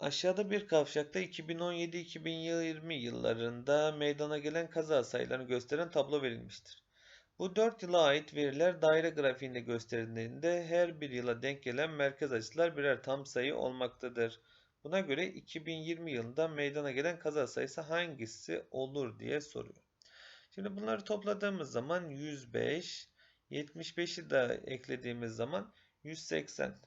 Aşağıda bir kavşakta 2017-2020 yıllarında meydana gelen kaza sayılarını gösteren tablo verilmiştir. Bu 4 yıla ait veriler daire grafiğinde gösterildiğinde her bir yıla denk gelen merkez açılar birer tam sayı olmaktadır. Buna göre 2020 yılında meydana gelen kaza sayısı hangisi olur diye soruyor. Şimdi bunları topladığımız zaman 105, 75'i de eklediğimiz zaman 180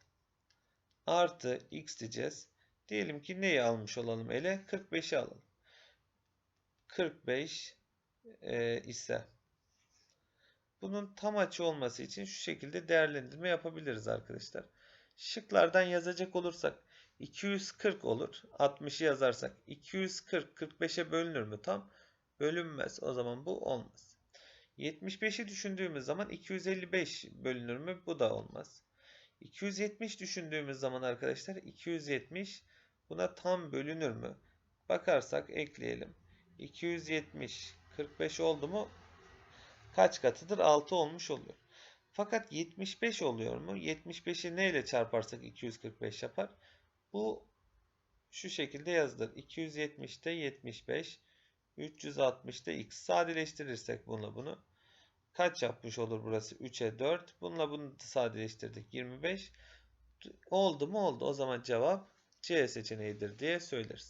artı x diyeceğiz. Diyelim ki neyi almış olalım ele? 45'i alalım. 45 e, ise bunun tam açı olması için şu şekilde değerlendirme yapabiliriz arkadaşlar. Şıklardan yazacak olursak 240 olur. 60'ı yazarsak 240 45'e bölünür mü tam? Bölünmez. O zaman bu olmaz. 75'i düşündüğümüz zaman 255 bölünür mü? Bu da olmaz. 270 düşündüğümüz zaman arkadaşlar 270 buna tam bölünür mü? Bakarsak ekleyelim. 270 45 oldu mu? Kaç katıdır? 6 olmuş oluyor. Fakat 75 oluyor mu? 75'i neyle çarparsak 245 yapar? Bu şu şekilde yazılır. 270'te 75, 360'da x. Sadeleştirirsek bununla bunu. Kaç yapmış olur burası? 3'e 4. Bununla bunu sadeleştirdik. 25. Oldu mu oldu. O zaman cevap C seçeneğidir diye söyleriz.